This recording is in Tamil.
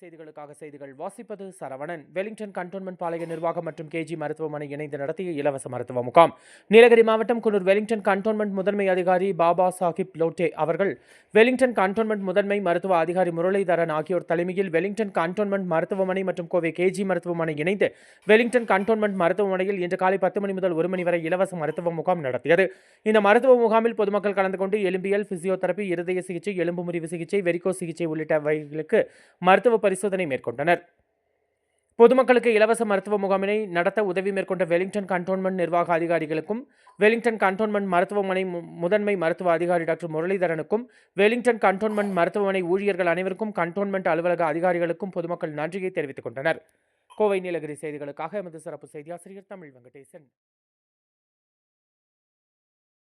செய்திகளுக்காக செய்திகள் வாசிப்பது சரவணன். வெலிங்டன் கண்டோன்மெண்ட் பாளைய நிர்வாகம் மற்றும் கேஜி மருத்துவமனை இணைந்து நடத்திய இலவச மருத்துவ முகாம். நீலகிரி மாவட்டம் குன்னூர் வெலிங்டன் கண்டோன்மெண்ட் முதன்மை அதிகாரி பாபா சாஹிப் லோட்டே அவர்கள் வெலிங்டன் கண்டோன்மெண்ட் முதன்மை மருத்துவ அதிகாரி முரளிதரன் ஆகியோர் தலைமையில் வெலிங்டன் கண்டோன்மெண்ட் மருத்துவமனை மற்றும் கோவை கேஜி மருத்துவமனை இணைந்து வெலிங்டன் கண்டோன்மெண்ட் மருத்துவமனையில் இன்று காலை பத்து மணி முதல் ஒரு மணி வரை இலவச மருத்துவ முகாம் நடத்தியது. இந்த மருத்துவ முகாமில் பொதுமக்கள் கலந்து கொண்டு எலும்பியல் பிசியோதெரபி இருதய சிகிச்சை எலும்பு முறிவு சிகிச்சை வெரிகோ சிகிச்சை உள்ளிட்ட வகைகளுக்கு மருத்துவ பரிசு பரிசோதனை மேற்கொண்டனர். பொதுமக்களுக்கு இலவச மருத்துவ முகாமினை நடத்த உதவி மேற்கொண்ட வெலிங்டன் கண்டோன்மெண்ட் நிர்வாக அதிகாரிகளுக்கும் வெலிங்டன் கண்டோன்மெண்ட் மருத்துவமனை மு- முதன்மை மருத்துவ அதிகாரி டாக்டர் முரளிதரனுக்கும் வெலிங்டன் கண்டோன்மெண்ட் மருத்துவமனை ஊழியர்கள் அனைவருக்கும் கண்டோன்மெண்ட் அலுவலக அதிகாரிகளுக்கும் பொதுமக்கள் நன்றியை தெரிவித்துக் கொண்டனர். கோவை நீலகிரி செய்திகளுக்காக எமது சிறப்பு செய்தியாசிரியர் தமிழ் வெங்கடேசன்.